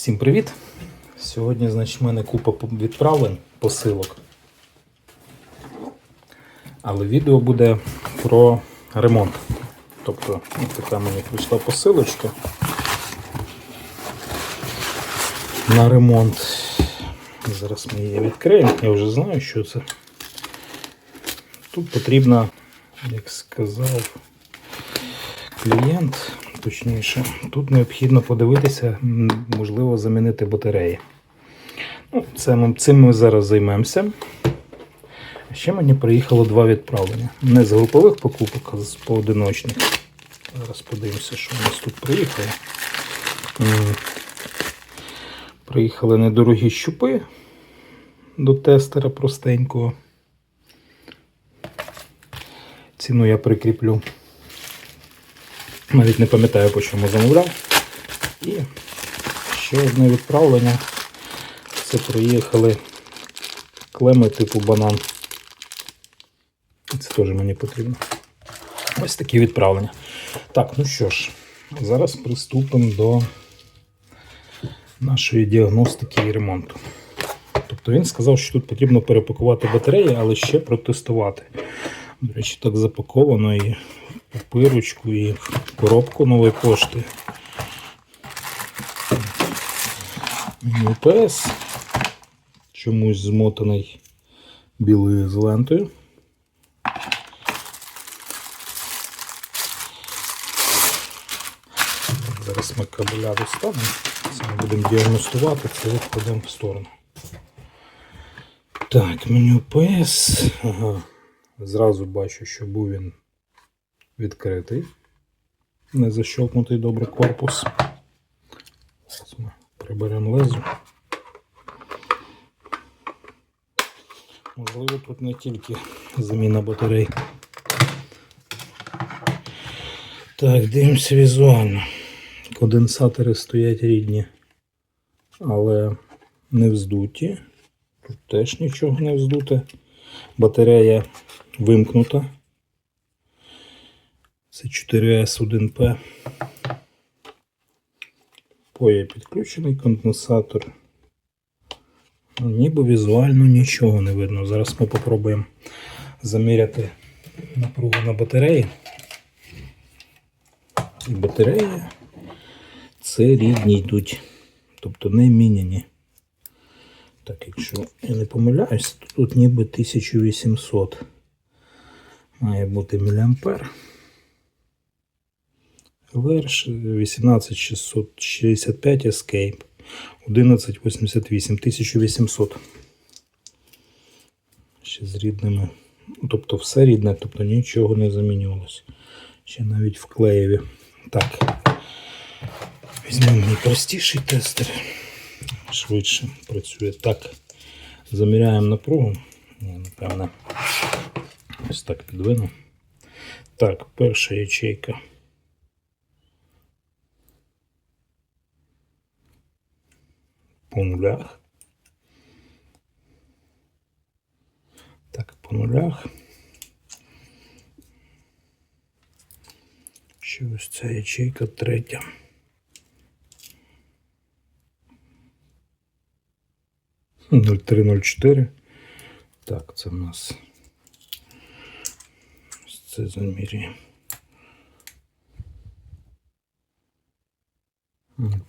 Всім привіт! Сьогодні, значить, в мене купа відправлень, посилок. Але відео буде про ремонт. Тобто, ось така мені прийшла посилочка на ремонт. Зараз ми її відкриємо. Я вже знаю, що це. Тут потрібно, як сказав клієнт, точніше, тут необхідно подивитися, можливо, замінити батареї. Ну, це цим ми зараз займемося. Ще мені приїхало два відправлення. Не з групових покупок, а з поодиночних. Зараз подивимося, що у нас тут приїхало. Приїхали недорогі щупи до тестера простенького. Ціну я прикріплю. Навіть не пам'ятаю, по чому замовляв. І ще одне відправлення. Це приїхали клеми типу банан. Це теж мені потрібно. Ось такі відправлення. Так, ну що ж, зараз приступимо до нашої діагностики і ремонту. Тобто він сказав, що тут потрібно перепакувати батареї, але ще протестувати. До речі, так запаковано і папирочку, і коробку нової пошти. УПС. Чомусь змотаний білою з лентою. Зараз ми кабеля достанемо. Це будемо діагностувати, це відкладемо в сторону. Так, меню PS. Ага. Зразу бачу, що був він відкритий. Не защелкнутий добре корпус. Зараз ми приберемо лезу. Можливо, тут не тільки заміна батарей. Так, дивимося візуально. Конденсатори стоять рідні, але не вздуті. Тут теж нічого не вздуте. Батарея вимкнута. Це 4S1P. Поє підключений конденсатор. Ну, ніби візуально нічого не видно. Зараз ми попробуємо заміряти напругу на батареї. І батареї це рідні йдуть, тобто не міняні. Так, якщо я не помиляюсь, то тут ніби 1800 має бути міліампер. Верш 18665 Escape 1188 1800. Ще з рідними. Тобто все рідне, тобто нічого не замінювалося. Ще навіть в клеєві. Так. Візьмемо найпростіший тестер. Швидше працює. Так. Заміряємо напругу. Ні, напевно. Ось так підвину. Так, перша ячейка. По нулях. Так, по нулях. Ще ось ця ячейка третя. Нуль три, нуль чотири. Так, це в нас це замірюємо.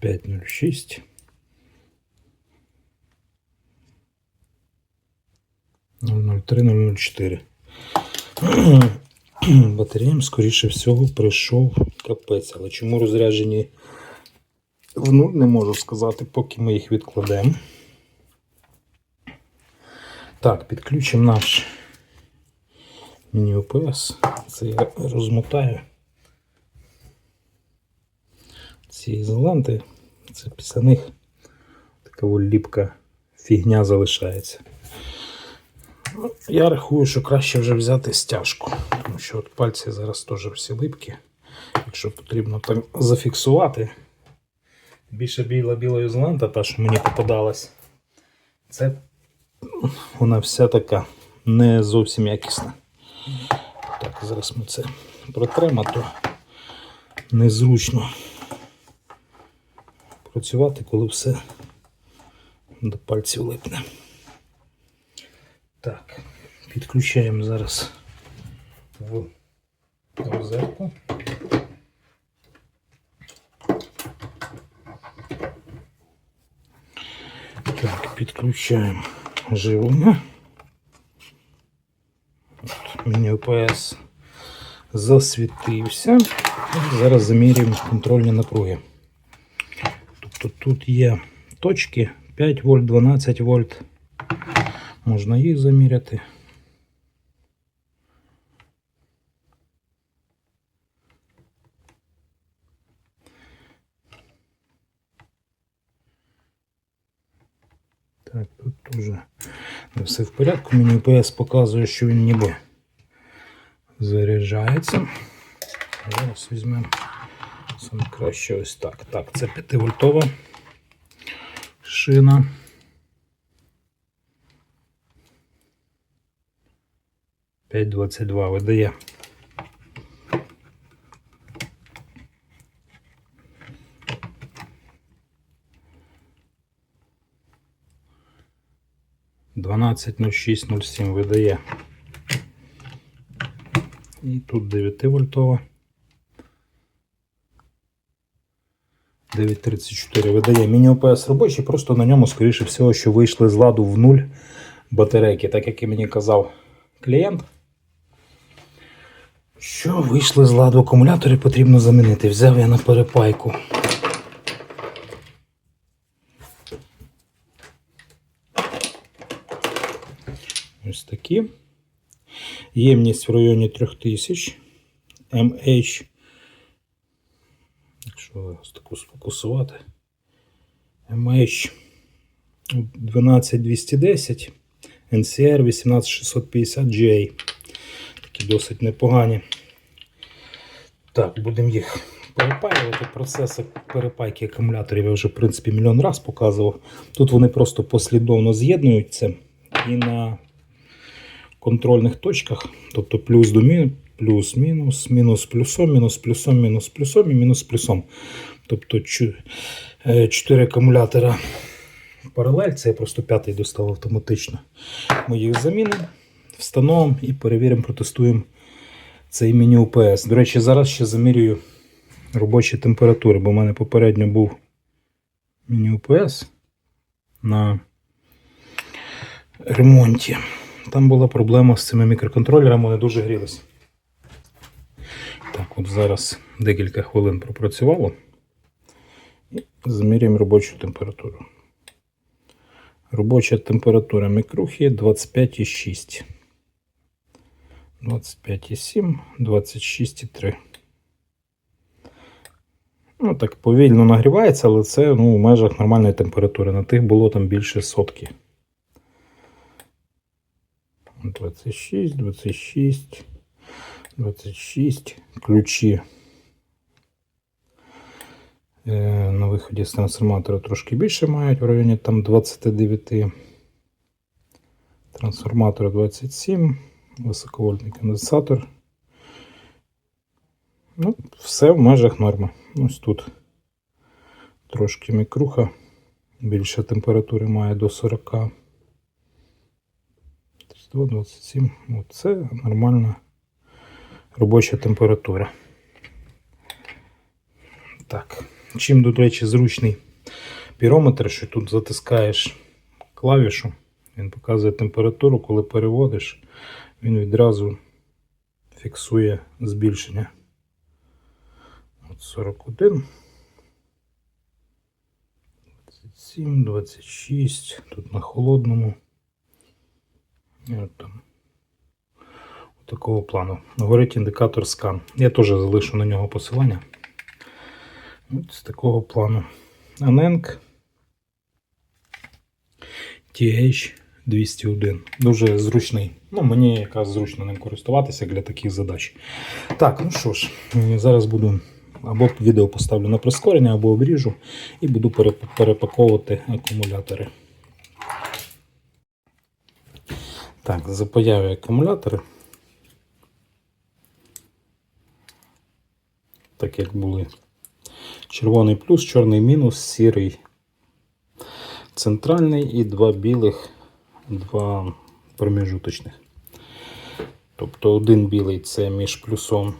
506. 003-004. Батареям, скоріше всього, прийшов капець. Але чому розряджені в нуль, не можу сказати, поки ми їх відкладемо. Так, підключимо наш міні-ОПС. Це я розмотаю. Ці ізоленти. Це після них така ліпка фігня залишається. Я рахую, що краще вже взяти стяжку, тому що от пальці зараз теж всі липкі. Якщо потрібно так зафіксувати. Більше біла біла ізолента, та, що мені попадалась, це вона вся така не зовсім якісна. Так, зараз ми це протремо, то незручно працювати, коли все до пальців липне. Так, підключаємо зараз в розетку. Так, підключаємо живлення. От, Мені ОПС засвітився. І зараз замірюємо контрольні напруги. Тобто тут є точки 5 вольт, 12 вольт. Можна їх заміряти. Так, тут вже не все в порядку. Мені ОПС показує, що він ніби заряджається. Зараз візьмемо саме краще ось так. Так, це 5 вольтова шина. П'ять двадцять два видає. Дванадцять нуль шість нуль сім видає. І тут 9 вольтова. 934 видає. Міні ОПС робочий, просто на ньому, скоріше всього, що вийшли з ладу в нуль батарейки, так як і мені казав клієнт. Що вийшли з ладу акумулятори, потрібно замінити. Взяв я на перепайку. Ось такі. Ємність в районі 3000 MH. Якщо ось таку сфокусувати. MH 12210, NCR 18650 GA. Такі досить непогані. Так, будемо їх перепаювати. Процеси перепайки акумуляторів я вже, в принципі, мільйон раз показував. Тут вони просто послідовно з'єднуються і на контрольних точках, тобто плюс до мінус, плюс, мінус, мінус плюсом, мінус плюсом, мінус плюсом і мінус плюсом. Тобто 4 акумулятора паралель, це я просто п'ятий достав автоматично. Ми їх замінимо, встановимо і перевіримо, протестуємо цей міні УПС. До речі, зараз ще замірюю робочі температури, бо в мене попередньо був міні УПС на ремонті. Там була проблема з цими мікроконтролерами, вони дуже грілися. Так, от зараз декілька хвилин пропрацювало. І замірюємо робочу температуру. Робоча температура мікрухи 25,6. 25,7, 26,3. Ну, так повільно нагрівається, але це ну, в межах нормальної температури. На тих було там більше сотки. 26, 26, 26. Ключі на виході з трансформатора трошки більше мають в районі там 29. Трансформатор 27, високовольтний конденсатор. Ну, все в межах норми. Ось тут трошки мікруха. Більше температури має до 40. 127. Це нормальна робоча температура. Так. Чим, до речі, зручний пірометр, що тут затискаєш клавішу, він показує температуру, коли переводиш, він відразу фіксує збільшення. От 41. 27, 26. Тут на холодному. І такого плану. Горить індикатор скан. Я теж залишу на нього посилання. От з такого плану. Anenk TH201. Дуже зручний. Ну, мені якраз зручно ним користуватися для таких задач. Так, ну що ж, зараз буду або відео поставлю на прискорення, або обріжу і буду перепаковувати акумулятори. Так, запаяю акумулятори. Так як були Червоний плюс, чорний мінус, сірий центральний і два білих, два проміжуточних. Тобто один білий це між плюсом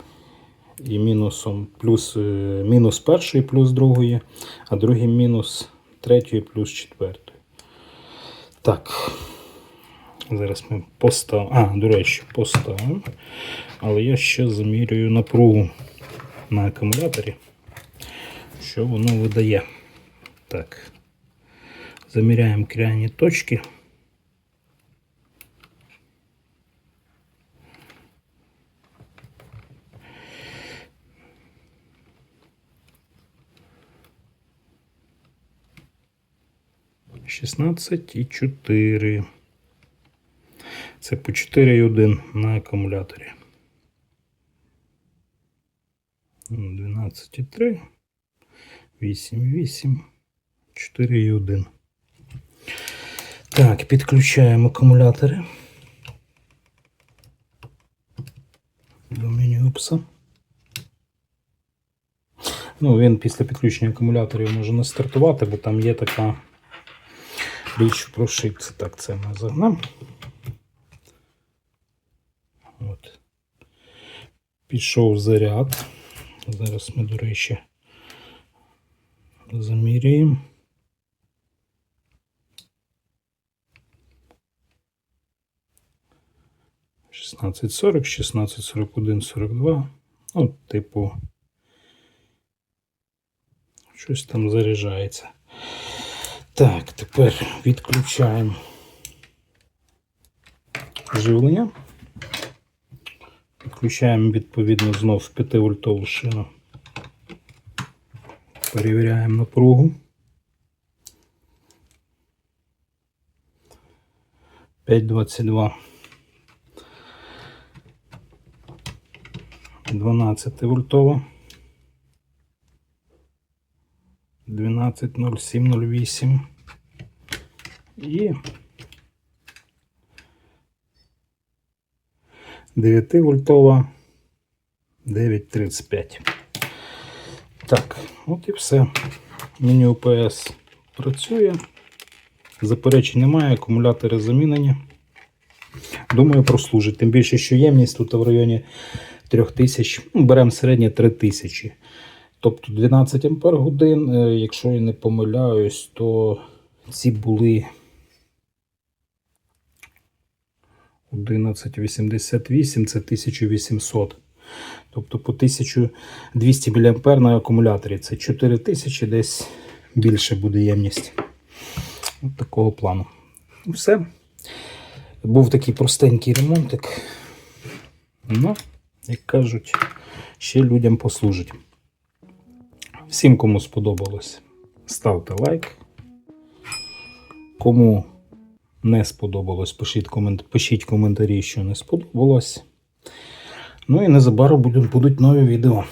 і мінусом, плюс е, мінус першої плюс другої, а другий мінус третьої плюс четвертої. Так. Зараз ми поставимо. А, до речі, поставимо. Але я ще замірюю напругу на акумуляторі, що воно видає. Так. Заміряємо крайні точки. Шістнадцять і чотири. Це по 4,1 на акумуляторі. 12,3, 8,8, 4,1. Так, підключаємо акумулятори. До Мініупса. Ну, він після підключення акумуляторів може не стартувати, бо там є така в прошивці. Так, це ми загнемо. От. Пішов заряд. Зараз ми, до речі, заміряємо. Шістнадцять сорок, шістнадцять сорок один, сорок два. Ну, типу, щось там заряджається. Так, тепер відключаємо живлення. Включаємо відповідно знов 5 вольтову шину. Перевіряємо напругу. 5,22. 12 вольтова. 12,0708. І 9 вольтова 9,35. Так, от і все. Міні УПС працює. Заперечень немає, акумулятори замінені. Думаю, прослужить. Тим більше, що ємність тут в районі 3000, ну, беремо середнє 3000. Тобто 12 ампер годин, е, якщо я не помиляюсь, то ці були 1188 це 1800. Тобто по 1200 мА на акумуляторі. Це 4000 десь більше буде ємність. От такого плану. Ну, Все. Був такий простенький ремонтик. Ну, як кажуть, ще людям послужить. Всім, кому сподобалось, ставте лайк. Кому не сподобалось, пишіть, комент... пишіть коментарі, що не сподобалось. Ну і незабаром будуть, нові відео.